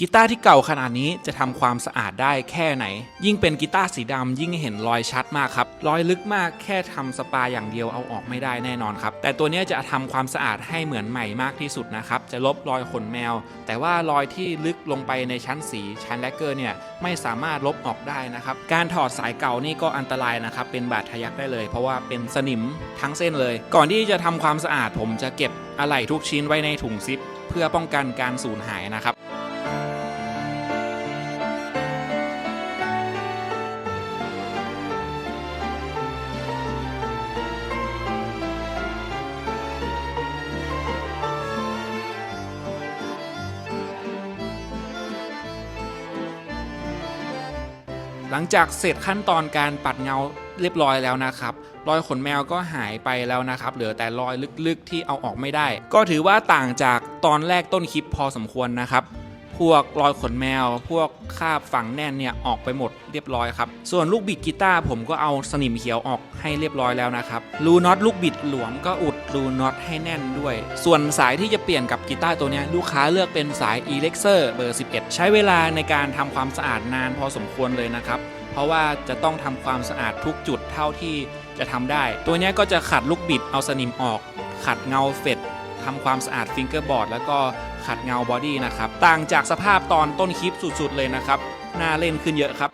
กีตาร์ที่เก่าขนาดนี้จะทำความสะอาดได้แค่ไหน ยิ่งเป็นกีตาร์สีดำยิ่งเห็นรอยชัดมากครับ รอยลึกมากแค่ทำสปาอย่างเดียวเอาออกไม่ได้แน่นอนครับ แต่ตัวนี้จะทำความสะอาดให้เหมือนใหม่มากที่สุดนะครับ จะลบรอยขนแมว แต่ว่ารอยที่ลึกลงไปในชั้นสีชั้นแลกเกอร์เนี่ยไม่สามารถลบออกได้นะครับ การถอดสายเก่านี่ก็อันตรายนะครับ เป็นบาดทะยักได้เลย เพราะว่าเป็นสนิมทั้งเส้นเลย ก่อนที่จะทำความสะอาดผมจะเก็บอะไหล่ทุกชิ้นไว้ในถุงซิป เพื่อป้องกันการสูญหายนะครับ ลังจากเสร็จขั้นตอนการปัดเงาเรียบร้อยแล้วนะครับ รอยขนแมวก็หายไปแล้วนะครับ เหลือแต่รอยลึกๆที่เอาออกไม่ได้ ก็ถือว่าต่างจากตอนแรกต้นคลิปพอสมควรนะครับ พวกรอยขนแมว พวกคาบฝังแน่นเนี่ยออกไปหมดเรียบร้อยครับ ส่วนลูกบิดกีตาร์ผมก็เอาสนิมเขียวออกให้เรียบร้อยแล้วนะครับ รูน็อตลูกบิดหลวมก็อุด รูน็อตให้แน่นด้วย ส่วนสายที่จะเปลี่ยนกับกีตาร์ตัวนี้ลูกค้าเลือกเป็นสาย e l e x e r เบอร์ 11 ใช้เวลาในการทำความสะอาดนานพอสมควรเลยนะครับ เพราะว่าจะต้องทำความสะอาดทุกจุดเท่าที่จะทำได้ ตัวนี้ก็จะขัดลูกบิดเอาสนิมออก ขัดเงาเฟดทำความสะอาดฟิงเกอร์บอร์ดแล้วก็ขัดเงาบอดี้นะครับ ต่างจากสภาพตอนต้นคลิปสุดๆเลยนะครับน่าเล่นขึ้นเยอะครับ